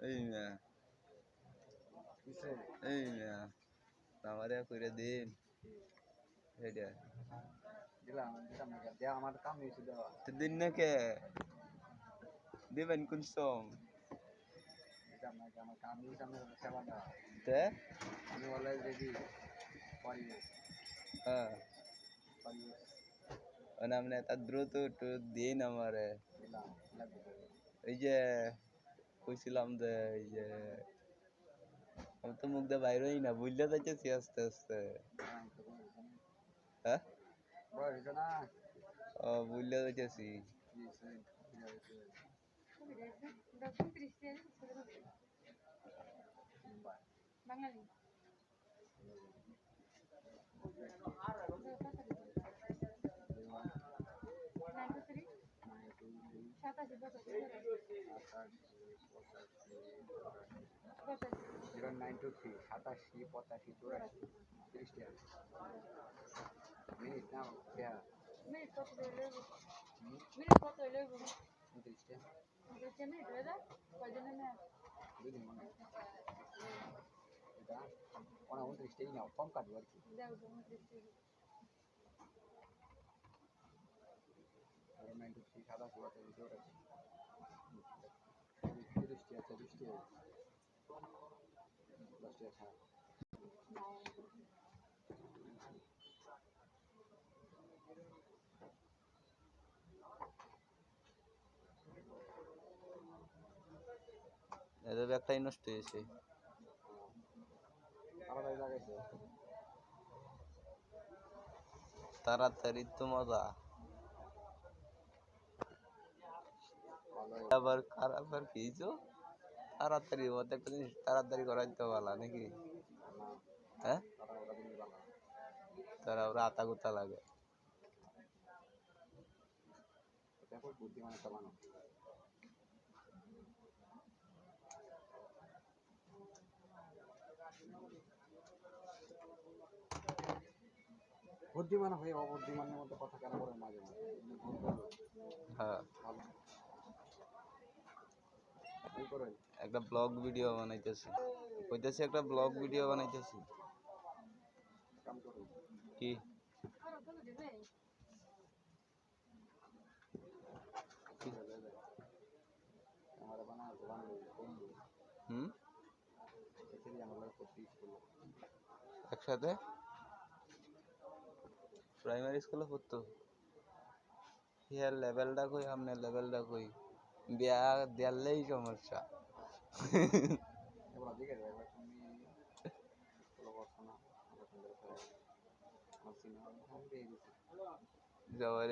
এই না। এই না। আমারে কইরা দিন এটা দিন না কে? দিবেন কোন সম হ্যাঁ। মানে দ্রুত একটু দিন আমারে। এই যে কইছিলাম যে এই যে আমি তো মুখ দিয়ে বাইরেই না বুঝলে যাইতেছি আস্তে আস্তে হ্যাঁ বড় হয়েছে না ও বুঝলে যাইতেছি কি হয়েছে? কি হয়েছে? Doctor Christian bye. Bangali nine two three নয়, দুই, দুই, সাতাশি পঁচাশি আঠাশ, পঁচাশি, পঁচাশি জিরো নাইন টু থ্রি সাতাশি পঁচাশি চুরাশি তিরিশ মিনিট না মিনিট কত মিনিট কত লইব উনত্রিশ দুইটা মিনিট হয়ে যায়? কয়জনে না দুই দিন মনে এটা? ওনা উনত্রিশ নাও কম কাটবো আর কি। যাও উনত্রিশ টাকা। জিরো নাইন টু থ্রি সাতাশি পঁচাশি চুরাশি। এদের একটাই নষ্ট হয়েছে। তাড়াতাড়ি তো মজা। আবার খারাপ আর কি তো। তাড়াতাড়ি মতো একটা জিনিস তাড়াতাড়ি করাই তো ভালো নাকি? হ্যাঁ? তারা ওরা আতা গুতা লাগে। বুদ্ধিমান বুদ্ধিমান হয়ে অবুদ্ধিমানের মধ্যে কথা কেন বলে মাঝে মাঝে? হ্যাঁ। একটা ব্লগ ভিডিও বানাইতেছি। কইতেছি একটা ব্লগ ভিডিও বানাইতেছি। কি? একসাথে? প্রাইমারি স্কুলে পড়তো। হিয়ার লেভেলটা কই আপনার লেভেলটা কই? বিয়া দেয়ালেই সমস্যা। এবার